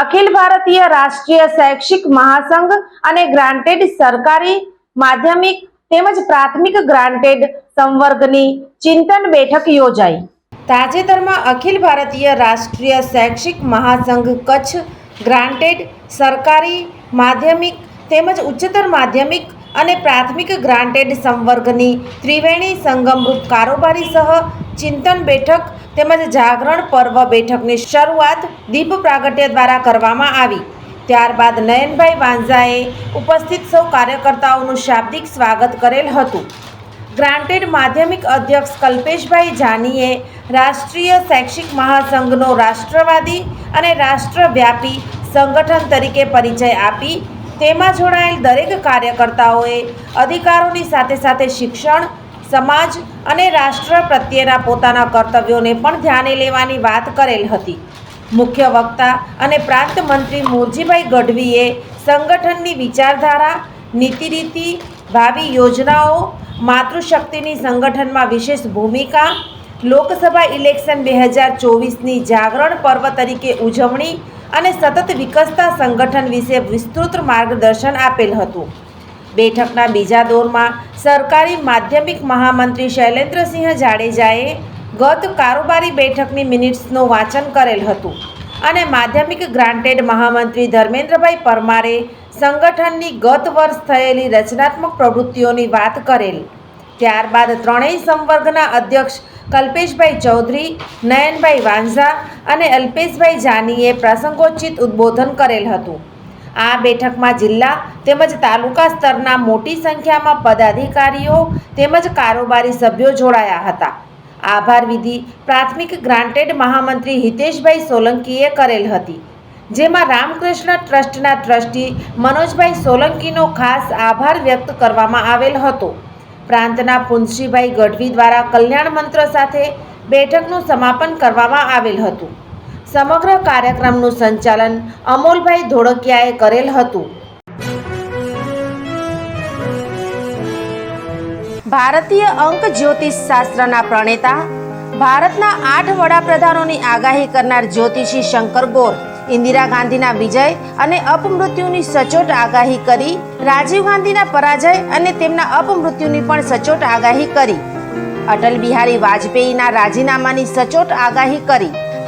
Akhil Bharatiya Rashtriya Shaikshik મહાસંઘ અને granted સરકારી માધ્યમિક તેમજ પ્રાથમિક ગ્રાન્ટેડ સંવર્ગની ચિંતન બેઠક યોજાઈ. તાજેતરમાં અખિલ ભારતીય રાષ્ટ્રીય શૈક્ષિક મહાસંઘ કચ્છ ગ્રાન્ટેડ સરકારી માધ્યમિક તેમજ ઉચ્ચતર માધ્યમિક અને પ્રાથમિક ગ્રાન્ટેડ સંવર્ગની ત્રિવેણી સંગમરૂપ કારોબારી સહ ચિંતન બેઠક તેમજ જાગરણ પર્વ બેઠકની શરૂઆત દીપ પ્રાગટ્ય દ્વારા કરવામાં આવી. ત્યારબાદ નયનભાઈ વાંઝાએ ઉપસ્થિત સૌ કાર્યકર્તાઓનું શાબ્દિક સ્વાગત કરેલ હતું. ગ્રાન્ટેડ માધ્યમિક અધ્યક્ષ કલ્પેશભાઈ જાનીએ રાષ્ટ્રીય શૈક્ષિક મહાસંઘનો રાષ્ટ્રવાદી અને રાષ્ટ્રવ્યાપી સંગઠન તરીકે પરિચય આપી. તેમાં જોડાયેલ દરેક કાર્યકર્તાઓએ અધિકારોની સાથે સાથે શિક્ષણ સમાજ અને રાષ્ટ્ર પ્રત્યેના પોતાના કર્તવ્યોને પણ ધ્યાને લેવાની વાત કરેલ હતી. મુખ્ય વક્તા અને પ્રાંત મંત્રી મોરજીભાઈ ગઢવીએ સંગઠનની વિચારધારા, નીતિરીતિ, ભાવિ યોજનાઓ, માતૃશક્તિની સંગઠનમાં વિશેષ ભૂમિકા, લોકસભા ઇલેક્શન બે હજાર ચોવીસની જાગરણ પર્વ તરીકે ઉજવણી અને સતત વિકસતા સંગઠન વિશે વિસ્તૃત માર્ગદર્શન આપેલ હતું. બેઠકના બીજા દોરમાં સરકારી માધ્યમિક મહામંત્રી શૈલેન્દ્રસિંહ જાડેજાએ ગત કારોબારી બેઠકની મિનિટ્સનું વાંચન કરેલ હતું અને માધ્યમિક ગ્રાન્ટેડ મહામંત્રી ધર્મેન્દ્રભાઈ પરમારે સંગઠનની ગત વર્ષ થયેલી રચનાત્મક પ્રવૃત્તિઓની વાત કરેલ. ત્યારબાદ ત્રણેય સંવર્ગના અધ્યક્ષ કલ્પેશભાઈ ચૌધરી, નયનભાઈ વાંઝા અને અલ્પેશભાઈ જાનીએ પ્રસંગોચિત ઉદ્બોધન કરેલ હતું. આ બેઠકમાં જિલ્લા તેમજ તાલુકા સ્તરના મોટી સંખ્યામાં પદાધિકારીઓ તેમજ કારોબારી સભ્યો જોડાયા હતા. આભાર વિધિ પ્રાથમિક ગ્રાન્ટેડ મહામંત્રી હિતેશભાઈ સોલંકીએ કરેલ હતી, જેમાં રામકૃષ્ણ ટ્રસ્ટના ટ્રસ્ટી મનોજભાઈ સોલંકીનો ખાસ આભાર વ્યક્ત કરવામાં આવેલ હતો. પ્રાંતના પુનશીભાઈ ગઢવી દ્વારા કલ્યાણ મંત્ર સાથે બેઠકનું સમાપન કરવામાં આવેલ હતું. સમગ્ર કાર્યક્રમનું સંચાલન અમોલભાઈ ધોળકિયાએ કરેલ હતું. ભારતીય અંક જ્યોતિષ શાસ્ત્રના પ્રણેતા, ભારતના આઠ વડાપ્રધાનોની આગાહી કરનાર જ્યોતિષી શંકર ગોર, ઇન્દિરા ગાંધીના વિજય અને અપમૃત્યુની સચોટ આગાહી કરી, રાજીવ ગાંધીના પરાજય અને તેમના અપમૃત્યુની પણ સચોટ આગાહી કરી. અટલ બિહારી વાજપેયીના રાજીનામાની સચોટ આગાહી કરી.